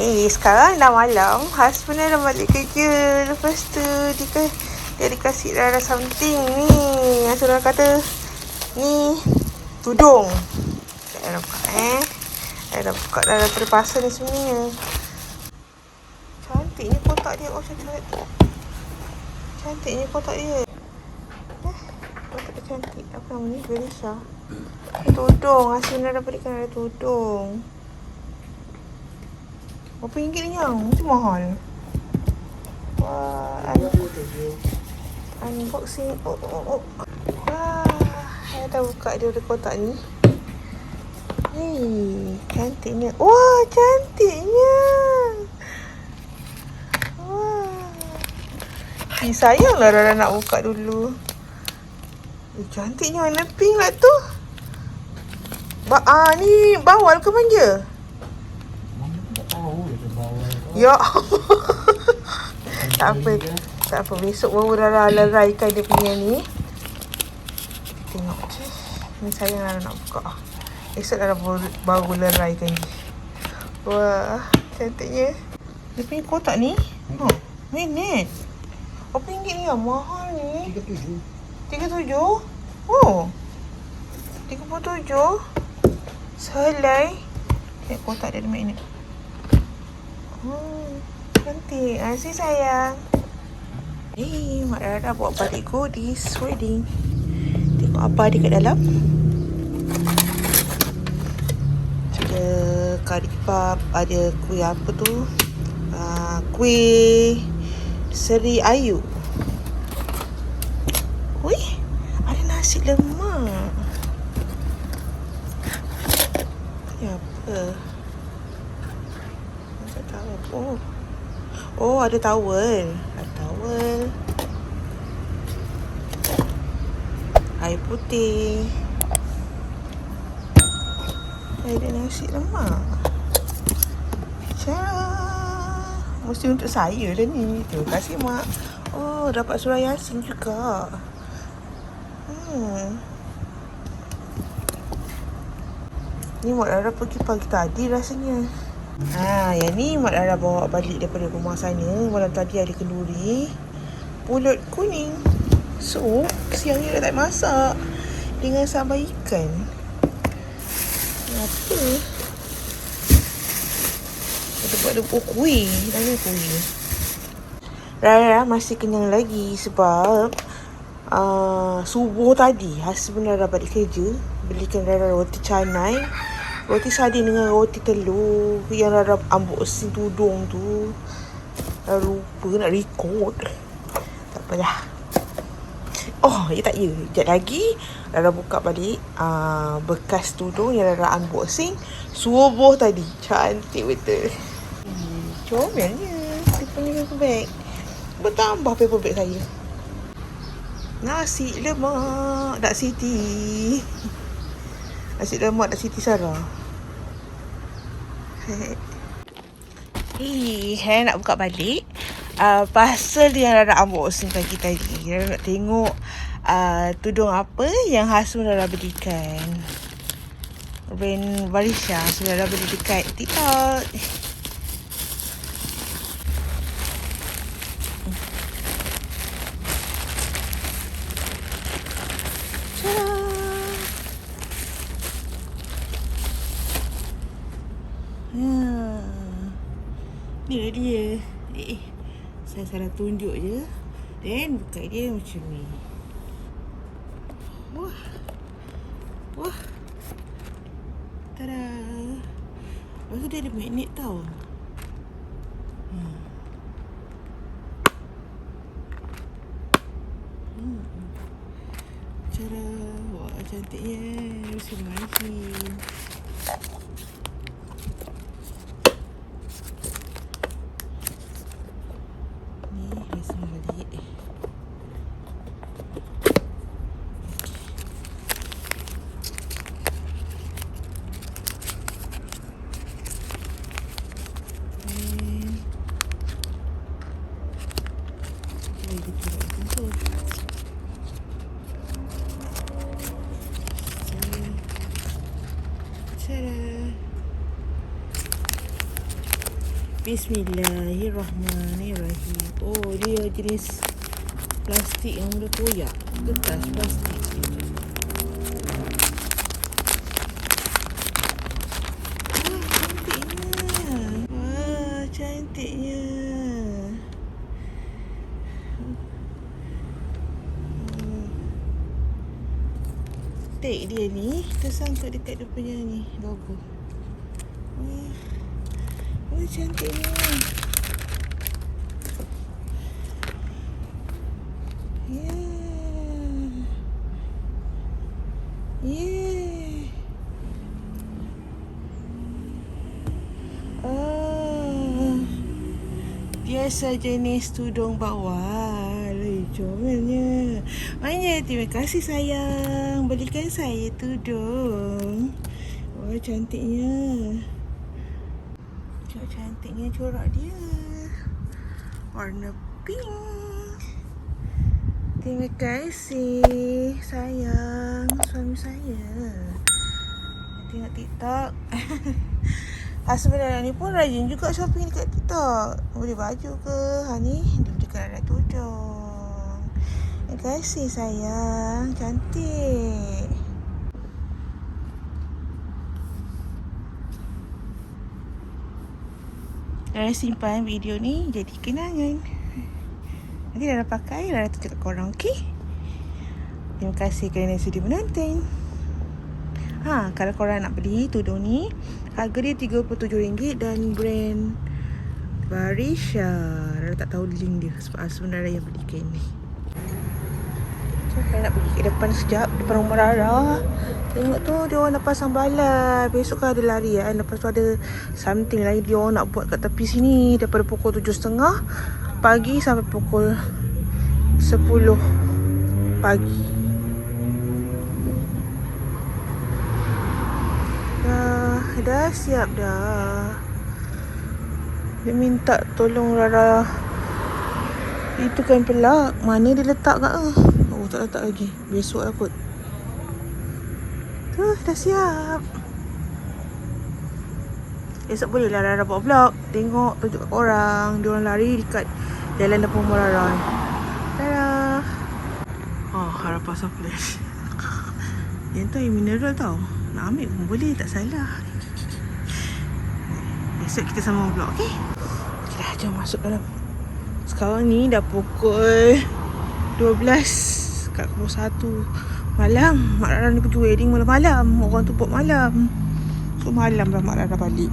Eh, sekarang dah malam. Husband dah balik kerja. Lepas tu, dia, dia dikasih Rara something ni. Yang Rara kata, ni tudung. Rara buka eh. Rara buka dah daripada pasal ni sebenarnya. Cantiknya kotak dia. Oh, cantik. Cantiknya kotak dia. Eh, kotak dia cantik. Apa nama ni? Belisha. Tudung. Hasil Rara berikan Rara tudung. Berapa ringgit ni yang? Macam mahal. Wah, un- unboxing. Oh, oh, oh. Wah, saya dah buka dia ada kotak ni. Hei, cantiknya. Wah, cantiknya. Wah. Eh, sayanglah Rara nak buka dulu. Eh, cantiknya warna pink lah tu. Ba ah, ni bawal ke manja? Mana pun tak tahu dia bawah. Ya. Tak apa. Tak apa. Besok baru Rara leraikan dia punya ni. Tengok Ni sayang Rara nak buka. Esok Rara baru, baru leraikan dia. Wah Cantiknya. Dia punya kotak ni? Ha, Minit Berapa ringgit ni? Yang mahal ni. Tiga tujuh. Tiga tujuh? Oh. Tiga puluh tujuh? Sehelai Tengok kotak dia ada magnet Hmm, cantik. Asyik sayang. Eh, Mak Rara bawa balik goodies wedding. Tengok apa ada kat dalam. Ada kari pap, ada kuih apa tu? Uh, kuih seri ayu. Wih, ada nasi lemak. Ni apa? Oh. Oh, ada towel. Ada towel. Air putih. Ada nasi lemak. Cah. Mesti untuk saya dah ni. Terima kasih, Mak. Oh, dapat surah Yasin juga. Hmm. Ni Mak Rara pergi pagi tadi rasanya. Ha, yang ni Mak Rara bawa balik daripada rumah sana. Malam tadi ada kenduri. Pulut kuning. So, siang ni dah tak masak. Dengan sambal ikan. Apa? Kita buat ada oh, kuih. Ni kuih. Rara masih kenyang lagi sebab uh, subuh tadi husband Rara balik kerja belikan Rara roti canai roti sardin dengan roti telur yang Rara ambuk sin tudung tu Rara lupa nak record tak apalah Oh, ya tak ya. Sekejap lagi Rara buka balik uh, bekas tudung yang Rara unboxing subuh tadi. Cantik betul. Hmm, comelnya. Dia punya paper bag. Bertambah paper bag saya. Nasi lemak Dak Siti. Nasi lemak Dak Siti Sarah. Eh, saya nak buka balik. Uh, Pasal yang Rara unboxing pagi tadi. Rara nak tengok uh, Tudung apa yang Hasmun Rara belikan Brand Barisha So Rara beli dekat TikTok Tadam. Hmm. Ni lah dia. Eh, eh. Saya salah tunjuk je. Then buka dia macam ni. Wah. Wah. Tada. Lepas tu dia ada magnet tau. Hmm. Hmm. Cara. Wah, cantiknya. Bismillahirrahmanirrahim. Ni dah semua balik. Hmm. Lagi tu lagi tu. Hmm. Bismillahirrahmanirrahim. Oh, dia jenis plastik yang boleh koyak. Kertas plastik. Wah, cantiknya. Hmm. Tag dia ni tersangkut dekat dia punya ni logo. Cantiknya. Yeah. Yeah. Ah. Biasa jenis tudung bawah. Lagi comelnya. Banyak terima kasih sayang. Belikan saya tudung. Wah, cantiknya. Cantiknya corak dia. Warna pink. Terima kasih sayang suami saya. Tengok TikTok. Husband anak ni pun rajin juga shopping dekat TikTok. Beli baju ke. Ha ni dia belikan anak tudung. Terima kasih sayang. Cantik. Dan simpan video ni jadi kenangan. Nanti dah pakai, dah tunjuk kat korang, okey? Terima kasih kerana sudi menonton. Ha, kalau korang nak beli tudung ni, harga dia RM37 dan brand Barisha. Rara tak tahu link dia sebab sebenarnya yang belikan ni. Saya nak pergi ke depan sekejap, depan rumah Rara. Tengok tu, dia orang dah pasang balan. Besok kan ada lari kan. Lepas tu ada something lain dia orang nak buat kat tepi sini. Daripada pukul 7.30 pagi sampai pukul 10 pagi. Dah, dah siap dah. Dia minta tolong Rara itu kan pelak Mana dia letak kat ah? Tak letak lagi. Besok lah kot. Tu dah siap. Esok boleh lah Rara buat vlog. Tengok tunjuk kat korang Dia orang lari dekat Jalan depan rumah Rara Dadah. Oh harap pasal flash. Yang tu air mineral tau. Nak ambil pun boleh tak salah. Esok kita sama vlog okay Okay dah jom masuk dalam. Sekarang ni dah pukul 12 kat pukul 1 malam. Mak Rara ni pergi wedding malam-malam. Orang tu buat malam. So malam lah Mak Rara balik